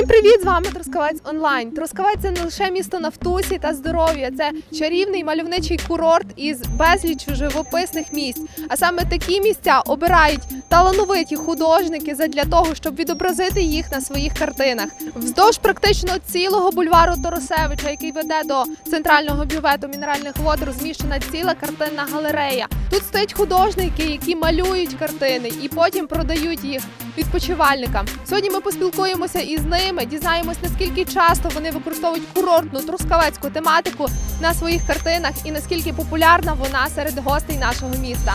Всім привіт! З вами Трускавець Онлайн. Трускавець це не лише місто Нафтусі та здоров'я, це чарівний мальовничий курорт із безліччю живописних місць. А саме такі місця обирають талановиті художники задля того, щоб відобразити їх на своїх картинах. Вздовж практично цілого бульвару Торосевича, який веде до центрального бювету мінеральних вод, розміщена ціла картинна галерея. Тут стоять художники, які малюють картини і потім продають їх відпочивальникам. Сьогодні ми поспілкуємося із ними, дізнаємось, наскільки часто вони використовують курортну трускавецьку тематику на своїх картинах і наскільки популярна вона серед гостей нашого міста.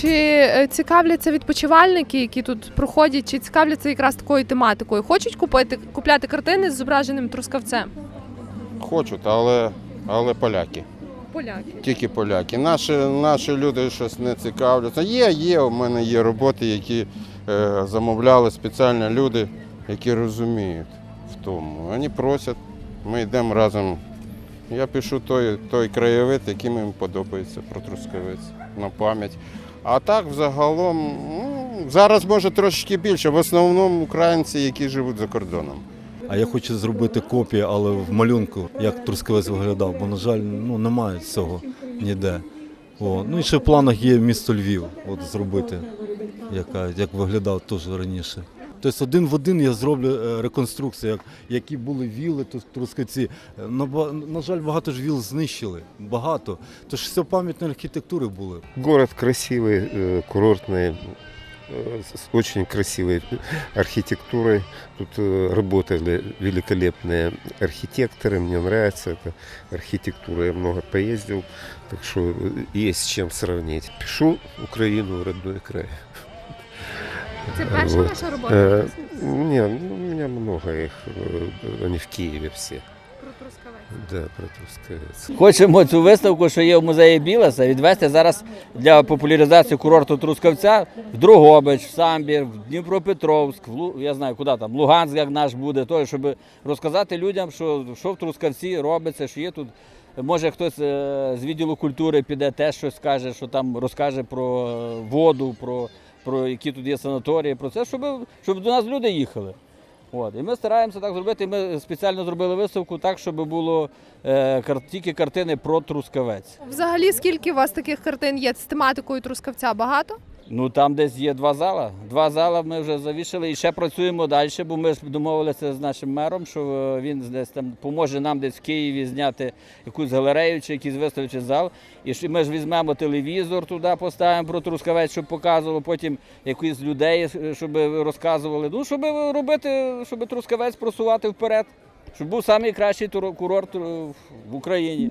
Чи е, цікавляться відпочивальники, які тут проходять, чи цікавляться якраз такою тематикою? Хочуть купити купляти картини з зображеним трускавцем? Хочуть, але, але поляки. Поляки. Тільки поляки. Наші, наші люди щось не цікавляться. Є, є, у мене є роботи, які е, замовляли спеціально люди, які розуміють в тому. Вони просять, ми йдемо разом. Я пишу той, той краєвид, який мені подобається про Трускавець на пам'ять. А так взагалом, ну, зараз може трошечки більше. В основному українці, які живуть за кордоном. А я хочу зробити копію, але в малюнку, як Трускавець виглядав, бо, на жаль, ну, немає цього ніде. О, ну і ще в планах є місто Львів от, зробити, яка, як виглядав теж раніше. Тобто один в один я зроблю е, реконструкцію, як, які були віли тут трускавці. Е, На, ба- на жаль, багато ж віл знищили. Багато. Тож все пам'ятні архітектури були. Город красивый, э, курортный, э, с очень красивой архитектурой. Тут э, работали великолепные архитекторы, мне нравится эта архитектура, я много поездил, так что э, есть с чем сравнить. Пишу Украину, родной край. Це перша Вот. ваша робота Э, не, ну, у меня много их, э, они в Киеве все. Трускавець. Да, про Трускавец. Хочемо цю виставку, що є в музеї Білеса, відвести зараз для популяризації курорту Трускавця в Другобич, в Самбір, в Дніпропетровськ, в Лу... я знаю, куди там, Луганськ, як наш буде, то, щоб розказати людям, що, що в Трускавці робиться, що є тут. Може хтось е, з відділу культури піде теж щось скаже, що там розкаже про воду, про, про які тут є санаторії, про це, щоб, щоб до нас люди їхали. От. І ми стараємося так зробити. Ми спеціально зробили виставку так, щоб було е, тільки картини про Трускавець. Взагалі, скільки у вас таких картин є з тематикою Трускавця? Багато? Ну там десь є два зала. Два зала ми вже завішали і ще працюємо далі, бо ми домовилися з нашим мером, що е, він десь там поможе нам десь в Києві зняти якусь галерею чи якийсь виставчий зал. І ми ж візьмемо телевізор туди, поставимо про Трускавець, щоб показувало, потім якісь людей, е, щоб розказували. Ну, щоб робити, щоб Трускавець просувати вперед, щоб був найкращий курорт е, в Україні.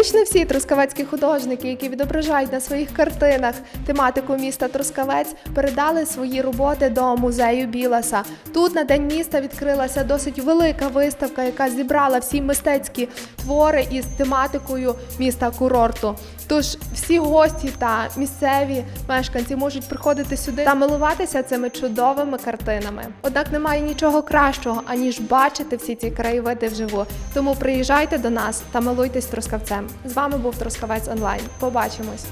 Практично всі трускавецькі художники, які відображають на своїх картинах тематику міста Трускавець, передали свої роботи до музею Біласа. Тут на день міста відкрилася досить велика виставка, яка зібрала всі мистецькі твори із тематикою міста курорту. Тож всі гості та місцеві мешканці можуть приходити сюди та милуватися цими чудовими картинами. Однак немає нічого кращого, аніж бачити всі ці краєвиди вживу. Тому приїжджайте до нас та милуйтесь трускавцем. З вами був Трускавець онлайн. Побачимось.